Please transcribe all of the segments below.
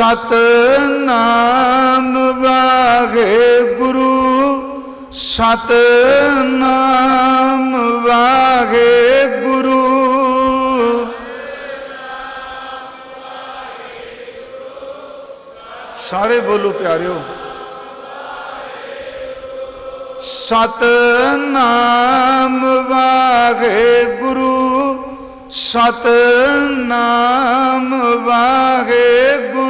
ਸਤ ਨਾਮ ਵਾਗੇ ਗੁਰੂ ਸਤ ਨਾਮ ਵਾਗੇ ਗੁਰੂ ਸਾਰੇ ਬੋਲੋ ਪਿਆਰਿਓ। ਸਤ ਨਾਮ ਵਾਗੇ ਗੁਰੂ ਸਤ ਨਾਮ ਵਾਗੇ ਗੁਰੂ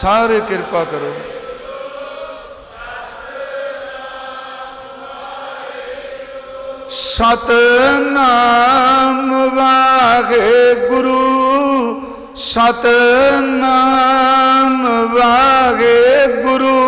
ਸਾਰੇ ਕਿਰਪਾ ਕਰੋ। ਸਤਨਾਮ ਵਾਹਿਗੁਰੂ ਸਤਨਾਮ ਵਾਹਿਗੁਰੂ।